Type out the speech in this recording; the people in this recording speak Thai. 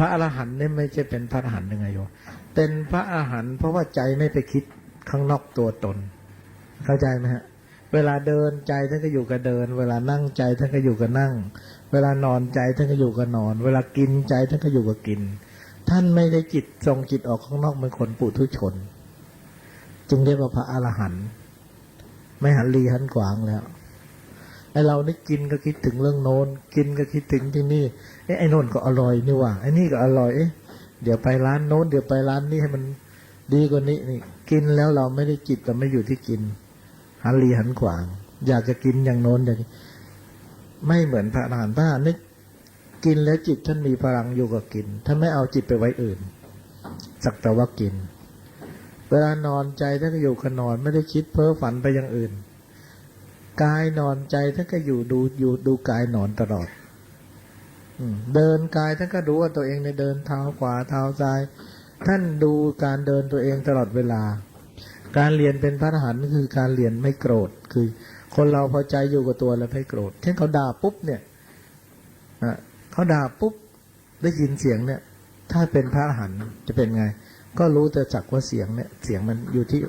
พระอรหันต์เนี่ยไม่ใช่เป็นพระอรหันต์ยังไงโยเป็นพระอรหันต์เพราะว่าใจไม่ไปคิดข้างนอกตัวตน เข้าใจไหมฮะ เวลาเดินใจท่านก็อยู่กับเดิน เวลานั่งใจท่านก็อยู่กับนั่ง เวลานอนใจท่านก็อยู่กับนอน เวลากินใจท่านก็อยู่กับกิน ท่านไม่ได้จิตทรงจิตออกข้างนอกเหมือนคนปุถุชน จึงเรียกว่าพระอรหันต์ไม่หันรีหันขวางแล้ว ไอเรานี่กินก็คิดถึงเรื่องโน้น กินก็คิดถึงที่นี่เอ้ไอ้โน้นก็อร่อยนี่ว่าไอ้นี่ก็อร่อยเอ๊ะเดี๋ยวไปร้านโน้น เดี๋ยวไปร้านนี้ให้มันดีกว่านี้นี่ กินแล้วเราไม่ได้จิตเราไม่อยู่ที่กินหันรีหันขวาง อยากจะกินอย่างโน้นอย่างนี้ไม่เหมือนพระอรหันต์พระอรหันต์นี่กินแล้วจิตท่านมีพลังอยู่กับกินท่านไม่เอาจิตไปไว้อื่น สักแต่ว่ากิน เวลานอนใจท่านก็อยู่กับนอนไม่ได้คิดเพ้อฝันไปอย่างอื่น กายนอนใจท่านก็อยู่ดูอยู่ดูกายนอนตลอดเดินกายท่านก็ดูว่าตัวเองในเดินเท้าขวาเท้าซ้าย ท่านดูการเดินตัวเองตลอดเวลา การเรียนเป็นพระอรหันต์คือการเรียนไม่โกรธคือ คนเราพอใจอยู่กับตัวแล้วไม่โกรธเช่นเขาด่าปุ๊บเนี่ยเขาด่าปุ๊บได้ยินเสียงเนี่ย ถ้าเป็นพระอรหันต์จะเป็นไง ก็รู้แต่จักว่าเสียงเนี่ย เสียงมันอยู่ที่